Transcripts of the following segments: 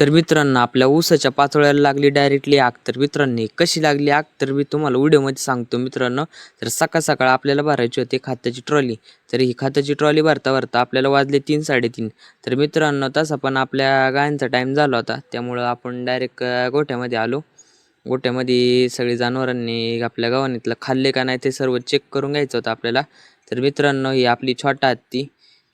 तर मित्रांनो आपल्या ऊसाच्या पाचोळ्याला लागली डायरेक्टली आग. तर मित्रांनी कशी लागली आग? तर मी तुम्हाला व्हिडिओमध्ये सांगतो मित्रांनो. तर सकाळ सकाळ आपल्याला भरायची होती खात्याची ट्रॉली तर ही खात्याची ट्रॉली भरता भरता आपल्याला वाजले तीन साडेतीन. तर मित्रांनो तसा पण आपल्या गायांचा टाईम झाला होता. त्यामुळं आपण डायरेक्ट गोठ्यामध्ये आलो. गोठ्यामध्ये सगळी जनावरांनी आपल्या गावानीतलं खाल्ले का नाही ते सर्व चेक करून घ्यायचं होतं आपल्याला. तर मित्रांनो ही आपली छोटा हत्ती.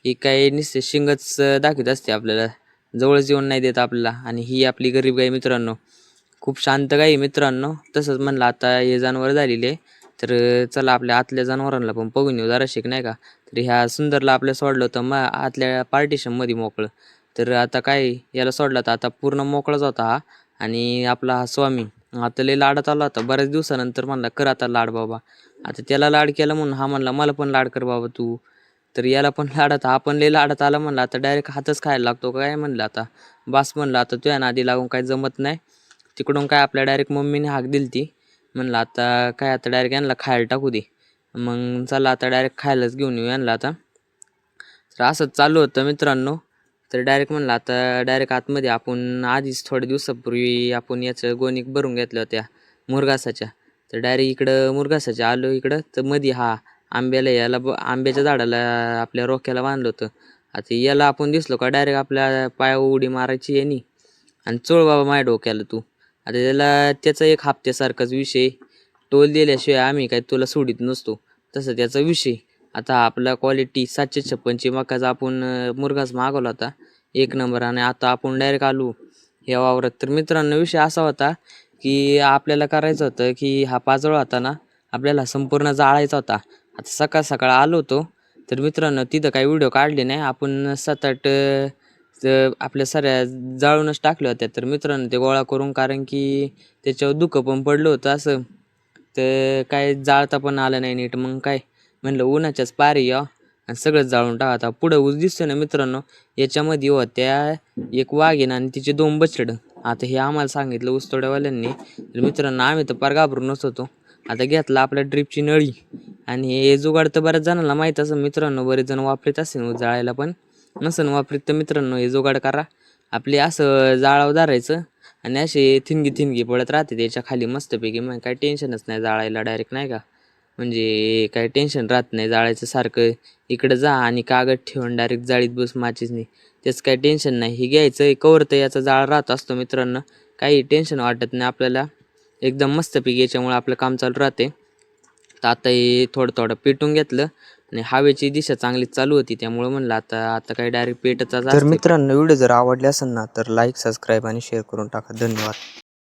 ही काही निश्चित शिंगच दाखवत असते आपल्याला. जवळच येऊन नाही देत आपल्याला. आणि ही आपली गरीब गाय मित्रांनो. खूप शांत गाई मित्रांनो. तसंच म्हणलं आता हे जनावर झालेले तर चला आपल्या आतल्या जनावरांना पण बघून येऊ जरा शिक नाही का? तर ह्या सुंदरला आपल्या सोडलं होतं मग आतल्या पार्टिशनमध्ये मोकळं. तर आता काय याला सोडलं तर आता पूर्ण मोकळाच होता हा. आणि आपला हा स्वामी आता लय लाडात आला होता. बऱ्याच दिवसानंतर म्हणला कर आता लाड बाबा. आता त्याला लाड केला म्हणून हा म्हणला मला पण लाड कर बाबा तू. तर याला पण लाडात आपण लय लाडात आला म्हणलं आता डायरेक्ट हातच खायला लागतो काय म्हणलं आता? बास म्हणलं आता तुझ्या नादी लागून काय जमत नाही. तिकडून काय आपल्या डायरेक्ट मम्मीने हाक दिली ती. म्हणलं आता काय आता डायरेक्ट यांना खायला टाकू दे. मग चला आता डायरेक्ट खायलाच घेऊन येऊ यांना आता. तर असंच चालू होतं मित्रांनो. तर डायरेक्ट म्हणलं आता डायरेक्ट आतमध्ये आपण आधीच थोड्या दिवसापूर्वी आपण याचं गोणिक भरून घेतलं होत्या मुरगासाच्या. तर डायरेक्ट इकडं मुरगासाच्या आलो इकडं. तर मध्ये हा आंब्याला याला ब आंब्याच्या झाडाला आपल्या रोक्याला बांधलं होतं. आता याला आपण दिसलो का? डायरेक्ट आपल्या पायावर उडी मारायची यांनी आणि चोळ बाबा माझ्या डोक्याला तू. आता त्याला त्याचा एक हप्त्यासारखाच विषय. टोल दिल्याशिवाय आम्ही काय तुला सोडित नसतो. तसं त्याचा विषय. आता आपला क्वालिटी सातशे छप्पनची मकाचा आपण मुरगाच मागवला होता. एक नंबर. आणि आता आपण डायरेक्ट आलो. या वावरात तर मित्रांनो विषय असा होता की आपल्याला करायचं होतं की हा पाजोळा होता ना आपल्याला संपूर्ण जाळायचा होता. आता सकाळ सकाळ आलो होतो. तर मित्रांनो तिथं काही व्हिडिओ काढले नाही. आपण सात आठ आपल्या साऱ्या जाळूनच टाकल्या होत्या. तर मित्रांनो ते गोळा करून कारण की त्याच्यावर दुःख पण पडलं होतं असं. तर काय जाळता पण आलं नाही नीट. मग काय? म्हणलं उन्हाच्याच पारी या आणि सगळंच जाळून टाका आता पुढं ऊस दिसतोय ना मित्रांनो याच्यामध्ये होत्या एक वाघीण आणि तिचे दोन बछड. आता हे आम्हाला सांगितलं ऊसतोड्यावाल्यांनी तर मित्रांनो आम्ही तर पार घाबरूनच होतो. आता घेतला आपल्या ड्रीपची नळी. आणि हे जुगाड तर बऱ्याच जणांना माहीत असं मित्रांनो बरेच जण वापरत असेल हो जाळायला पण. नसेल वापरीत तर मित्रांनो हे जुगाड करा. आपले असं जाळाव धरायचं आणि असे थिनगी थिनगी पडत राहते त्याच्याखाली मस्तपैकी. मग काही टेन्शनच नाही जाळायला डायरेक्ट नाही का? म्हणजे काही टेन्शन राहत नाही जाळायचं सारखं. इकडं जा आणि कागद ठेवून डायरेक्ट जाळीत बस माचीच त्याचं काही टेन्शन नाही. हे घ्यायचं कवर तर याचा जाळ राहत असतो मित्रांनो. काही टेन्शन वाटत नाही आपल्याला. एकदम मस्तपैकी याच्यामुळे आपलं काम चालू राहते. तर आता हे थोडं थोडं पेटून घेतलं आणि हवेची दिशा चांगली चालू होती त्यामुळे म्हणलं आता आता काही डायरेक्ट पेटचा तर मित्रांनो व्हिडिओ जर आवडले असेल ना तर लाईक सबस्क्राईब आणि शेअर करून टाका. धन्यवाद.